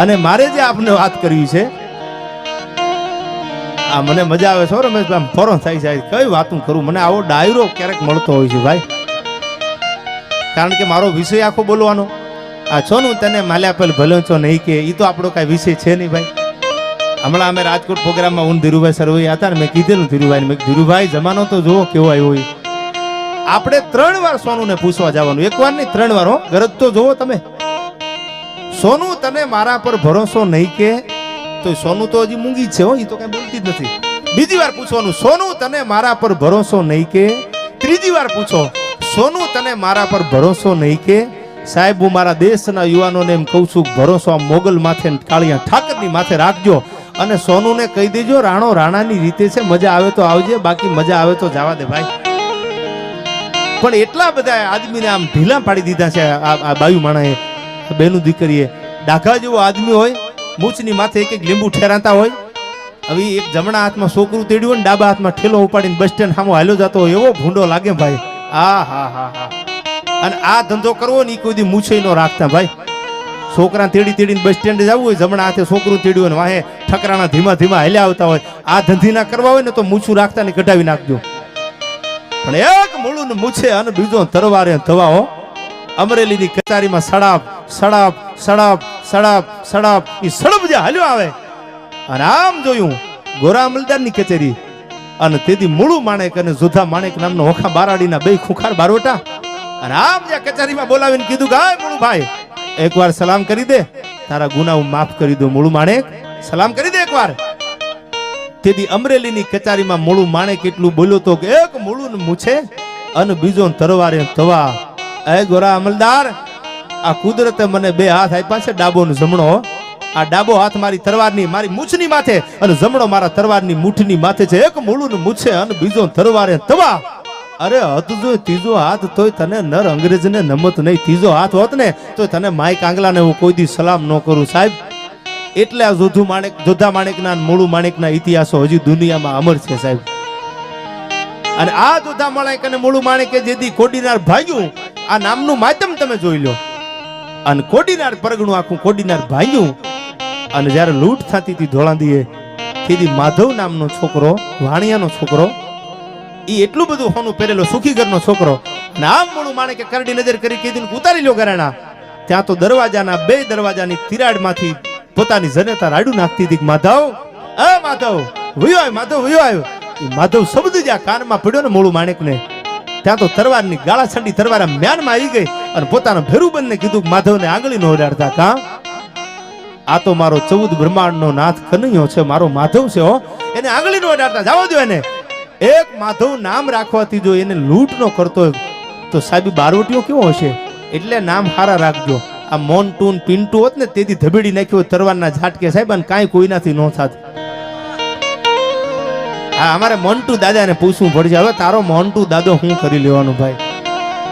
અને મારે જે આપને વાત કરવી છે, આ મને મજા આવે છે રમેશ આમ ફોરો થાય છે કઈ વાતું કરું? મને આવો ડાયરો ક્યારેક મળતો હોય છે ભાઈ. કારણ કે મારો વિષય આખો બોલવાનો. આ છો નું તને માલ્યા પેલ ભલે છો નહીં કે એ તો આપણો કાંઈ વિષય છે નહીં ભાઈ. હમણાં અમે રાજકોટ પ્રોગ્રામમાં હું ધીરુભાઈ સરવૈયા હતા ને મેં કીધેલું ધીરુભાઈ મેં ધીરુભાઈ, જમાનો તો જુઓ કેવો આવ્યો હોય આપણે ત્રણ વાર સોનુને પૂછવા જવાનું, એક વાર નહીં, ત્રણ વાર હો. ગરજ તો જોવો તમે. સોનું, તને મારા પર ભરોસો નહીં કે? તો સોનું તો હજી મૂંગી છે હો એ તો કઈ બોલતી જ નથી. બીજી વાર પૂછવાનું સોનું તને મારા પર ભરોસો નહીં કે? ત્રીજી વાર પૂછો, સોનું, તને મારા પર ભરોસો નહીં કે? સાહેબ, હું મારા દેશના યુવાનોને એમ કહું છું, ભરોસો આ મોગલ માથે કાળિયા ઠાકરની માથે રાખજો અને સોનુને કહી દેજો, રાણો રાણાની રીતે છે, મજા આવે તો આવજે, બાકી મજા આવે તો જવા દે ભાઈ. પણ એટલા બધા આદમીને આમ ઢીલા પાડી દીધા છે આ બાયુ માણાએ બેનું દીકરીએ ડાઘા જેવો આદમી હોય, મૂછની માથે એક એક લીંબુ ઠેરાતા હોય. હવે એક જમણા હાથમાં છોકરું તેડ્યું હોય ને ડાબા હાથમાં ઠેલો ઉપાડીને બસ સ્ટેન્ડ સામો હાલ્યો જતો હોય, એવો ભૂંડો લાગે ભાઈ. આ હા હા હા. અને આ ધંધો કરવો ને એ કોઈ દી મૂછે નો રાખતા ભાઈ. છોકરા તેડી તેડીને બસ સ્ટેન્ડ જવું હોય, જમણા હાથે છોકરું તેડ્યું હોય વાહે ઠકરાણા ધીમા ધીમા હાલ્યા આવતા હોય. આ ધંધી ના કરવા હોય ને તો મૂછું રાખતા ને કઢાવી નાખજો. પણ એક મૂળું ને મૂછે અને બીજો તરવારે હો અમરેલીની કચારીમાં સડાપ સડાપ સડાપ સડાપ સડાપ. એ સડપ જે હાલ્યો આવે. અને આમ જોયું ગોરા અમલદારની કચેરી. અને તેથી મૂળું માણેક અને જુધા માણેક નામનો ઓખા બારાડીના બે ખુખાર બારોટા. અને આમ જે કચેરીમાં બોલાવીને કીધું કે, હાય, મૂળું ભાઈ, એકવાર સલામ કરી દે. તારા ગુના હું માફ કરી દઉં મૂળું માણેક. સલામ કરી દે એકવાર. તેથી અમરેલીની કચારીમાં મૂળું માણેક એટલું બોલ્યો તો કે, એક મૂળું મૂછે, અને બીજો તરવારે તવા એ ગોરા અમલદાર, આ કુદરતે મને બે હાથ આપ્યા છે ડાબો જમણો આ ડાબો હાથ મારી તરવારની, મારી મૂછની માથે અને જમણો મારા તરવારની મૂઠની માથે છે. એક મૂળું ને મૂછે અને બીજો તરવારે તવા. અરે હદ જો ત્રીજો હાથ તોય તને નર અંગ્રેજને નમત નહીં. ત્રીજો હાથ હોત ને તો તને માય કાંગલાને હું કોઈ દી સલામ ન કરું, સાહેબ. એટલે આ જોધુ માણેક, જોધા માણેકના મૂળું માણેકના ઇતિહાસો હજી દુનિયામાં અમર છે, સાહેબ. અને આ જોધા માણેક અને મૂળું માણેકે જેથી કોડીનાર ભાગ્યું આ નામનું માધ્યમ તમે જોઈ લો. અને કોડીનાર પરગણું આખું કોડીનાર ભાઈયું અને જ્યારે લૂંટ થતી હતી ધોળાંદીએ તેથી માધવ નામનો છોકરો, વાણિયાનો છોકરો એ એટલું બધું હોનું પહેરેલો સુખીગરનો છોકરો. અને આમ માણે માણેકે કરડી નજર કરી કીધું કે ઉતારી લો ઘરેણા. ત્યાં તો દરવાજાના બે દરવાજાની તિરાડમાંથી પોતાની જનતા રાડું નાખતી હતી માધવ અ માધવ, વયો આવ્યો માધવ, વયો આવ્યો માધવ શબ્દ જ્યાં કાનમાં પડ્યો ને મૂળું માણેકને. ત્યાં તો તરવારની ગાળા છંડી તરવાર મ્યાનમાં આવી ગઈ અને પોતાના ભેરુબંધને કીધું કે માધવને આંગળી નો ઓડાડતા કા? આ તો મારો ચૌદ બ્રહ્માંડનો નાથ કનૈયો છે, મારો માધવ છે એને આંગળી નો ઓડાડતા જવા દો એને. એક માધવ નામ રાખવાથી જો એને લૂંટ નો કરતો તો સાહેબ બારવટીઓ કેવો હશે? એટલે નામ હારા રાખજો. આ મોન ટૂન પિન્ટુ હોત ને, તેથી ધબેડી નાખ્યો તરવારના ઝાટકે. સાહેબ અને કાંઈ કોઈનાથી ન થાત. હા અમારે મોન્ટુ દાદાને પૂછવું પડશે. હવે તારો મોન્ટુ દાદો હું કરી લેવાનું ભાઈ?